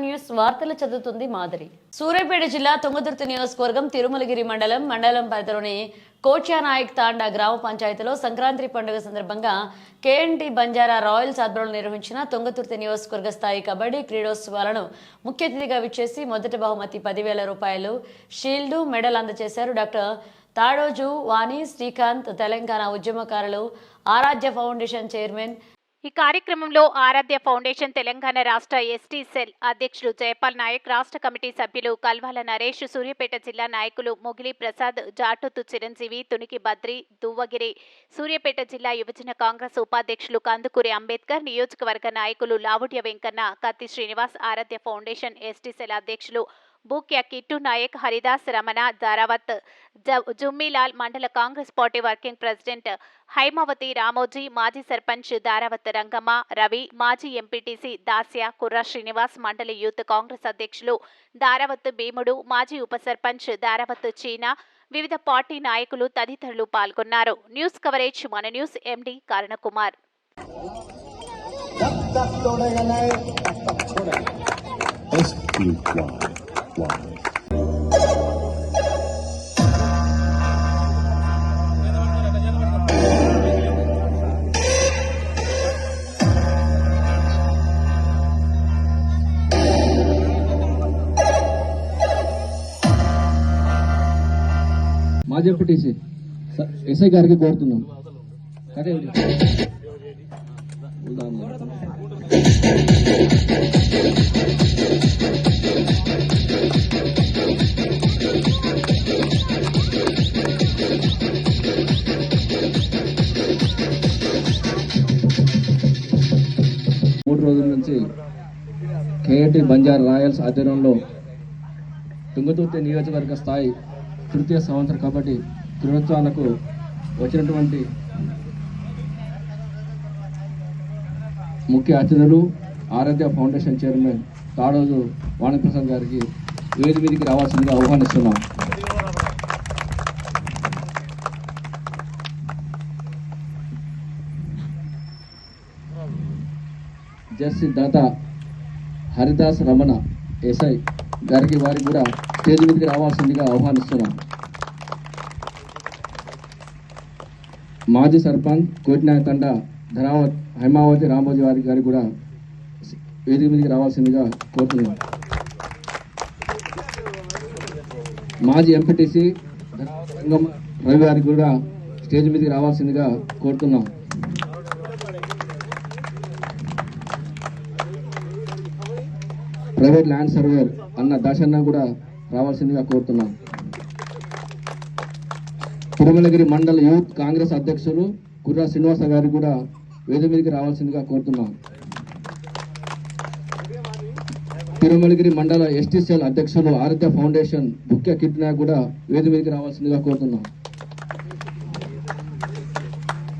News వార్తలు చదువుతుంది మాధురి సూర్యాపేట జిల్లా తొంగతుర్తి నియోజకవర్గం తిరుమలగిరి మండలం మండలం పరిధిలోని కోచ్యానాయక్ తాండా గ్రామ పంచాయతీలో సంక్రాంతి పండుగ సందర్భంగా కేఎన్టీ బంజారా రాయల్స్ ఆధ్వర్యంలో నిర్వహించిన తుంగతుర్తి నియోజకవర్గ స్థాయి కబడ్డీ క్రీడోత్సవాలను ముఖ్య అతిథిగా విచ్చేసి మొదటి బహుమతి పదివేల రూపాయలు షీల్డు మెడల్ అందజేశారు డాక్టర్ తాడోజు వాణి శ్రీకాంత్ తెలంగాణ ఉద్యమకారులు ఆరాధ్య ఫౌండేషన్ చైర్మన్ ఈ కార్యక్రమంలో ఆరాధ్య ఫౌండేషన్ తెలంగాణ రాష్ట్ర ఎస్టీ సెల్ అధ్యక్షులు జయపాల్ నాయక్ రాష్ట్ర కమిటీ సభ్యులు కల్వాల నరేష్ సూర్యాపేట జిల్లా నాయకులు మొగిలి ప్రసాద్ జాటుతు చిరంజీవి తునికి బద్రి దువ్వగిరి సూర్యాపేట జిల్లా యువజన కాంగ్రెస్ ఉపాధ్యక్షులు కందుకూరి అంబేద్కర్ నియోజకవర్గ నాయకులు Lavudya Venkanna Kathi Srinivas Aradhya foundation ST cell అధ్యక్షులు బూక్య కిట్టు నాయక్ హరిదాస్ రమణ దారావత్ జుమ్మిలాల్ మండల Congress party working president Haimavathi Ramoji మాజీ సర్పంచ్ దారావత్ రంగమ్మ రవి మాజీ ఎంపీటీసీ దాస్య కుర్ర శ్రీనివాస్ మండలి యూత్ కాంగ్రెస్ అధ్యక్షులు దారావత్ భీముడు మాజీ ఉప సర్పంచ్ దారావత్ చీనా వివిధ పార్టీ నాయకులు తదితరులు పాల్గొన్నారు. న్యూస్ కవరేజ్ మన న్యూస్ ఎండి కరుణకుమార్. जब live. ఎస్ఐ గారికి కోరుతున్నాం. మూడు రోజుల నుంచి కేఏటి బంజార్ రాయల్స్ ఆధ్వర్యంలో తుంగతుర్తి నియోజకవర్గ స్థాయి తృతీయ సంవత్సర కబడ్డీ దినోత్సవాలకు వచ్చినటువంటి ముఖ్య అతిథులు ఆరోగ్య ఫౌండేషన్ చైర్మన్ తాడోజు వాణిప్రసాద్ గారికి వేది మీదికి రావాల్సిందిగా ఆహ్వానిస్తున్నాం. జస్టి దాత హరిదాస్ రమణ ఎస్ఐ గారికి వారికి కూడా స్టేజ్ మీదకి రావాల్సిందిగా ఆహ్వానిస్తున్నాం. మాజీ సర్పంచ్ కోటినాయ తండ ధరావత్ హైమావతి రామోజీ వారి గారికి కూడా వేదిక మీదకి రావాల్సిందిగా కోరుతున్నాం. మాజీ ఎంపీటీసీ ధరావత్ రవి గారికి కూడా స్టేజ్ మీదకి రావాల్సిందిగా కోరుతున్నాం. ప్రైవేట్ ల్యాండ్ సర్వేర్ అన్న దాశన్న కూడా రావాల్సిందిగా కోరుతున్నాం. తిరుమలగిరి మండల యూత్ కాంగ్రెస్ అధ్యక్షులు కుర్రా శ్రీనివాస గారు కూడా వేదిక మీదకి రావాల్సిందిగా కోరుతున్నాం. తిరుమలగిరి మండల ఎస్టీసీఎల్ అధ్యక్షులు ఆరాధ్య ఫౌండేషన్ ముఖ్య కిట్ కూడా వేదిక మీదకి రావాల్సిందిగా కోరుతున్నాం.